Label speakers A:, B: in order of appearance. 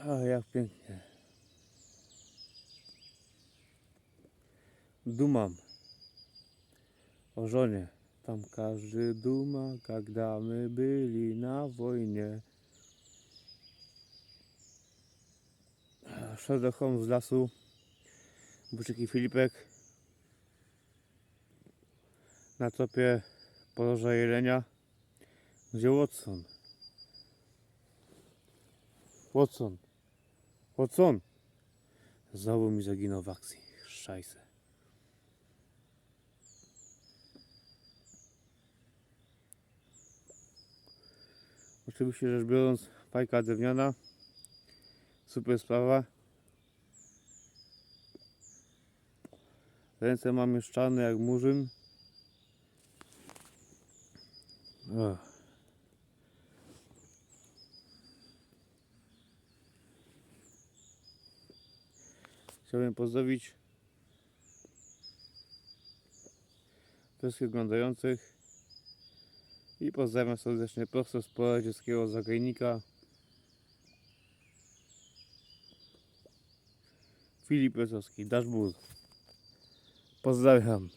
A: A jak pięknie. Dumam o żonie. Tam każdy duma, когда my byli na wojnie. Sherlock Holmes z lasu. Buczyk i Filipek. Na topie podąża jelenia. Gdzie Watson? Watson. Watson. Znowu mi zaginął w akcji. Szajse. Oczywiście rzecz biorąc, fajka drewniana. Super sprawa. Ręce mam mieszczane jak murzyn. Ech. Chciałbym pozdrowić wszystkich oglądających i pozdrawiam serdecznie prosto z pola dzieckiego zagajnika Filip Pesowski, Dashboard. Pozdrawiam.